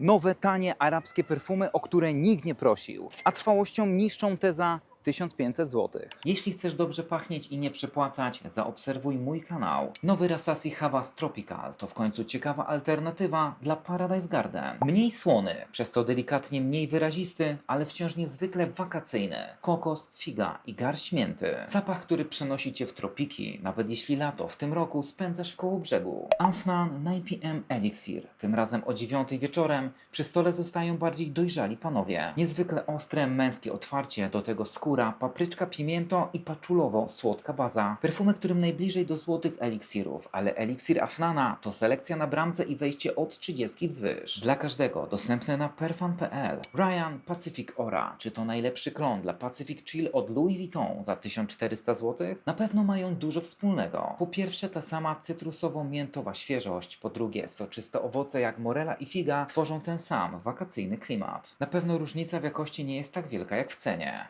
Nowe, tanie arabskie perfumy, o które nikt nie prosił, a trwałością niższą te za 1500 zł. Jeśli chcesz dobrze pachnieć i nie przepłacać, zaobserwuj mój kanał. Nowy Rasasi Havas Tropical to w końcu ciekawa alternatywa dla Paradise Garden. Mniej słony, przez co delikatnie mniej wyrazisty, ale wciąż niezwykle wakacyjny. Kokos, figa i garść mięty. Zapach, który przenosi cię w tropiki, nawet jeśli lato w tym roku spędzasz w koło brzegu. Afnan 9pm Elixir. Tym razem o 9 wieczorem przy stole zostają bardziej dojrzali panowie. Niezwykle ostre męskie otwarcie, do tego skóra, papryczka, pimiento i paczulowo słodka baza. Perfumy, którym najbliżej do złotych eliksirów, ale eliksir Afnana to selekcja na bramce i wejście od 30 wzwyż. Dla każdego dostępne na perfan.pl. Ryan Pacific Aura, czy to najlepszy klon dla Pacific Chill od Louis Vuitton za 1400 zł? Na pewno mają dużo wspólnego. Po pierwsze ta sama cytrusowo-miętowa świeżość, po drugie soczyste owoce jak morela i figa tworzą ten sam wakacyjny klimat. Na pewno różnica w jakości nie jest tak wielka jak w cenie.